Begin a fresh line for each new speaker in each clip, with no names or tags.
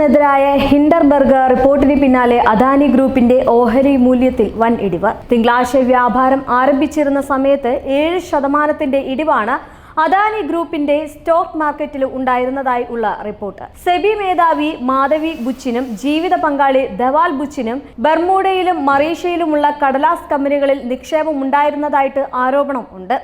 പോർട്സിനെതിരായ Hindenburg റിപ്പോർട്ടിന് പിന്നാലെ അദാനി ഗ്രൂപ്പിന്റെ ഓഹരി മൂല്യത്തിൽ വൻ ഇടിവ്. തിങ്കളാഴ്ച വ്യാപാരം ആരംഭിച്ചിരുന്ന സമയത്ത് ഏഴ് ശതമാനത്തിന്റെ ഇടിവാണ് അദാനി ഗ്രൂപ്പിന്റെ സ്റ്റോക്ക് മാർക്കറ്റിൽ ഉണ്ടായിരുന്നതായി ഉള്ള റിപ്പോർട്ട്. സെബി മേധാവി മാധവി ബുച്ചിനും ജീവിത പങ്കാളി ധവാൽ ബുച്ചിനും ബർമൂഡയിലും മറീഷ്യയിലുമുള്ള കടലാസ് കമ്പനികളിൽ നിക്ഷേപം ഉണ്ടായിരുന്നതായിട്ട് ആരോപണം ഉണ്ട്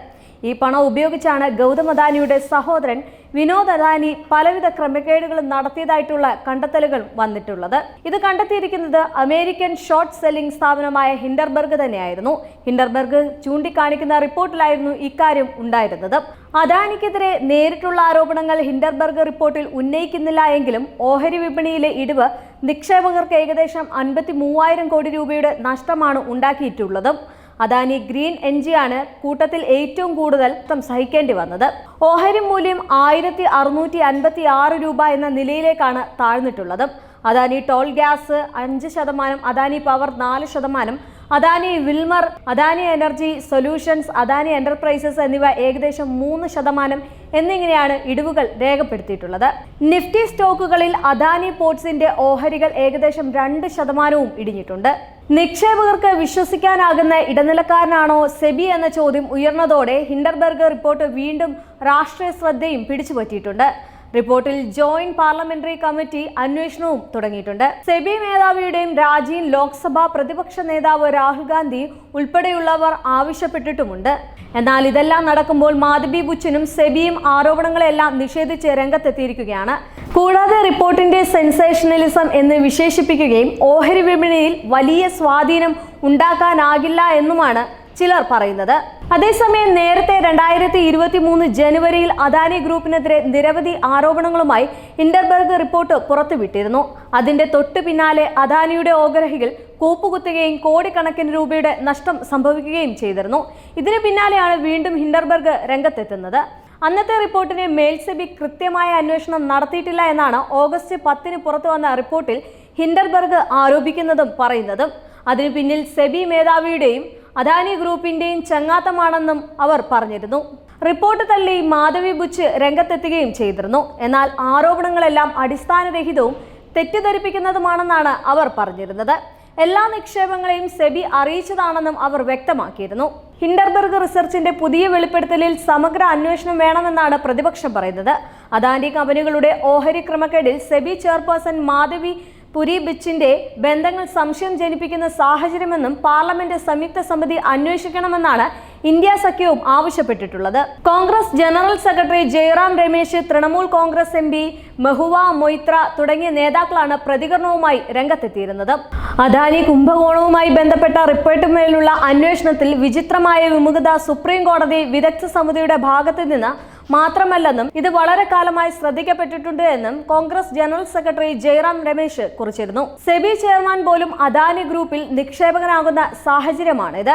ഈ പണം ഉപയോഗിച്ചാണ് ഗൗതം അദാനിയുടെ സഹോദരൻ വിനോദ് അദാനി പലവിധ ക്രമക്കേടുകൾ നടത്തിയതായിട്ടുള്ള കണ്ടെത്തലുകൾ വന്നിട്ടുള്ളത്. ഇത് കണ്ടെത്തിയിരിക്കുന്നത് അമേരിക്കൻ ഷോർട്ട് സെല്ലിംഗ് സ്ഥാപനമായ ഹിൻഡർബർഗ് തന്നെയായിരുന്നു. ഹിൻഡർബർഗ് ചൂണ്ടിക്കാണിക്കുന്ന റിപ്പോർട്ടിലായിരുന്നു ഇക്കാര്യം ഉണ്ടായിരുന്നത്. അദാനിക്കെതിരെ നേരിട്ടുള്ള ആരോപണങ്ങൾ ഹിൻഡർബർഗ് റിപ്പോർട്ടിൽ ഉന്നയിക്കുന്നില്ല എങ്കിലും ഓഹരി വിപണിയിലെ ഇടിവ് നിക്ഷേപകർക്ക് ഏകദേശം അൻപത്തി മൂവായിരം കോടി രൂപയുടെ നഷ്ടമാണ് ഉണ്ടാക്കിയിട്ടുള്ളത്. അദാനി ഗ്രീൻ എൻജിയാണ് കൂട്ടത്തിൽ ഏറ്റവും കൂടുതൽ സഹിക്കേണ്ടി വന്നത്. ഓഹരി മൂല്യം ആയിരത്തി അറുന്നൂറ്റി അൻപത്തി ആറ് രൂപ എന്ന നിലയിലേക്കാണ് താഴ്ന്നിട്ടുള്ളത്. അദാനി ടോൾ ഗ്യാസ് അഞ്ച് ശതമാനം അദാനി പവർ നാല് ശതമാനം Adani Wilmar Adani Energy Solutions Adani Enterprises എന്നിവ ഏകദേശം മൂന്ന് ശതമാനം എന്നിങ്ങനെയാണ് ഇടിവുകൾ രേഖപ്പെടുത്തിയിട്ടുള്ളത്. നിഫ്റ്റി സ്റ്റോക്കുകളിൽ അദാനി പോർട്സിന്റെ ഓഹരികൾ ഏകദേശം രണ്ട് ശതമാനവും ഇടിഞ്ഞിട്ടുണ്ട്. നിക്ഷേപകർക്ക് വിശ്വസിക്കാനാകുന്ന ഇടനിലക്കാരനാണോ സെബി എന്ന ചോദ്യം ഉയർന്നതോടെ ഹിൻഡർബർഗ് റിപ്പോർട്ട് വീണ്ടും രാഷ്ട്രീയ ശ്രദ്ധയും പിടിച്ചുപറ്റിയിട്ടുണ്ട്. റിപ്പോർട്ടിൽ ജോയിന്റ് പാർലമെന്ററി കമ്മിറ്റി അന്വേഷണവും തുടങ്ങിയിട്ടുണ്ട്. സെബി മേധാവിയുടെയും രാജീൻ ലോക്സഭാ പ്രതിപക്ഷ നേതാവ് രാഹുൽ ഗാന്ധി ഉൾപ്പെടെയുള്ളവർ ആവശ്യപ്പെട്ടിട്ടുമുണ്ട്. എന്നാൽ ഇതെല്ലാം നടക്കുമ്പോൾ മാധബി ബുച്ചനും സെബിയും ആരോപണങ്ങളെല്ലാം നിഷേധിച്ച് രംഗത്തെത്തിയിരിക്കുകയാണ്. കൂടാതെ റിപ്പോർട്ടിന്റെ സെൻസേഷണലിസം എന്ന് വിശേഷിപ്പിക്കുകയും ഓഹരി വിപണിയിൽ വലിയ സ്വാധീനം ഉണ്ടാക്കാനാകില്ല എന്നുമാണ് ചിലർ പറയുന്നത്. അതേസമയം നേരത്തെ രണ്ടായിരത്തി ഇരുപത്തി മൂന്ന് ജനുവരിയിൽ അദാനി ഗ്രൂപ്പിനെതിരെ നിരവധി ആരോപണങ്ങളുമായി ഇന്റർബർഗ് റിപ്പോർട്ട് പുറത്തുവിട്ടിരുന്നു. അതിന്റെ തൊട്ടു പിന്നാലെ അദാനിയുടെ ഓഗ്രഹികൾ കൂപ്പുകുത്തുകയും കോടിക്കണക്കിന് രൂപയുടെ നഷ്ടം സംഭവിക്കുകയും ചെയ്തിരുന്നു. ഇതിന് പിന്നാലെയാണ് വീണ്ടും ഹിൻഡർബർഗ് രംഗത്തെത്തുന്നത്. അന്നത്തെ റിപ്പോർട്ടിനെ മേൽസെബി കൃത്യമായ അന്വേഷണം നടത്തിയിട്ടില്ല എന്നാണ് ഓഗസ്റ്റ് പത്തിന് പുറത്തു വന്ന റിപ്പോർട്ടിൽ ഹിൻഡർബർഗ് ആരോപിക്കുന്നതും പറയുന്നതും. അതിനു പിന്നിൽ സെബി മേധാവിയുടെയും അദാനി ഗ്രൂപ്പിന്റെയും ചങ്ങാത്തമാണെന്നും അവർ പറഞ്ഞിരുന്നു. റിപ്പോർട്ട് തള്ളി മാധവി ബുച്ച് രംഗത്തെത്തുകയും ചെയ്തിരുന്നു. എന്നാൽ ആരോപണങ്ങളെല്ലാം അടിസ്ഥാനരഹിതവും തെറ്റിദ്ധരിപ്പിക്കുന്നതുമാണെന്നാണ് അവർ പറഞ്ഞിരുന്നത്. എല്ലാ നിക്ഷേപങ്ങളെയും സെബി അറിയിച്ചതാണെന്നും അവർ വ്യക്തമാക്കിയിരുന്നു. ഹിൻഡർബർഗ് റിസർച്ചിന്റെ പുതിയ വെളിപ്പെടുത്തലിൽ സമഗ്ര അന്വേഷണം വേണമെന്നാണ് പ്രതിപക്ഷം പറയുന്നത്. അദാനി കമ്പനികളുടെ ഓഹരി ക്രമക്കേടിൽ സെബി ചെയർപേഴ്സൺ മാധവി പുരി ബിച്ചിന്റെ ബന്ധങ്ങൾ സംശയം ജനിപ്പിക്കുന്ന സാഹചര്യമെന്നും പാർലമെന്റ് സംയുക്ത സമിതി അന്വേഷിക്കണമെന്നാണ് ഇന്ത്യ സഖ്യവും ആവശ്യപ്പെട്ടിട്ടുള്ളത്. Congress general secretary Jairam Ramesh Trinamool Congress M P Mahua Moitra തുടങ്ങിയ നേതാക്കളാണ് പ്രതികരണവുമായി രംഗത്തെത്തിയിരുന്നത്. അദാനി കുംഭകോണവുമായി ബന്ധപ്പെട്ട റിപ്പോർട്ടുമേലുള്ള അന്വേഷണത്തിൽ വിചിത്രമായ വിമുഖത സുപ്രീം കോടതി വിദഗ്ധ സമിതിയുടെ ഭാഗത്തു നിന്ന് മാത്രമല്ലെന്നും ഇത് വളരെ കാലമായി ശ്രദ്ധിക്കപ്പെട്ടിട്ടുണ്ട് എന്നും കോൺഗ്രസ് ജനറൽ സെക്രട്ടറി ജയറാം രമേശ് കുറിച്ചിരുന്നു. സെബി ചെയർമാൻ പോലും അദാനി ഗ്രൂപ്പിൽ നിക്ഷേപകനാകുന്ന സാഹചര്യമാണിത്.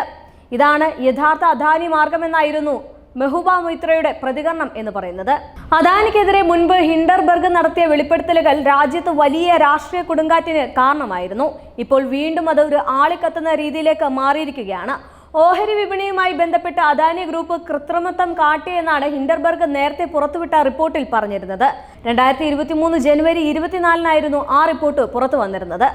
ഇതാണ് യഥാർത്ഥ അദാനി മാർഗമെന്നായിരുന്നു മെഹുബ മൊയ്ത്രയുടെ പ്രതികരണം എന്ന് പറയുന്നത്. അദാനിക്കെതിരെ മുൻപ് ഹിൻഡർബർഗ് നടത്തിയ വെളിപ്പെടുത്തലുകൾ രാജ്യത്ത് വലിയ രാഷ്ട്രീയ കൊടുങ്കാറ്റിന് കാരണമായിരുന്നു. ഇപ്പോൾ വീണ്ടും അത് ഒരു ആളിക്കത്തുന്ന രീതിയിലേക്ക് മാറിയിരിക്കുകയാണ്. ഓഹരി വിപണിയുമായി ബന്ധപ്പെട്ട് അദാനി ഗ്രൂപ്പ് കൃത്രിമത്വം കാട്ടിയെന്നാണ് ഹിൻഡർബർഗ് നേരത്തെ പുറത്തുവിട്ട റിപ്പോർട്ടിൽ പറഞ്ഞിരുന്നത്. രണ്ടായിരത്തി ഇരുപത്തിമൂന്ന് ജനുവരി ഇരുപത്തിനാലിനായിരുന്നു ആ റിപ്പോർട്ട് പുറത്തു വന്നിരുന്നത്.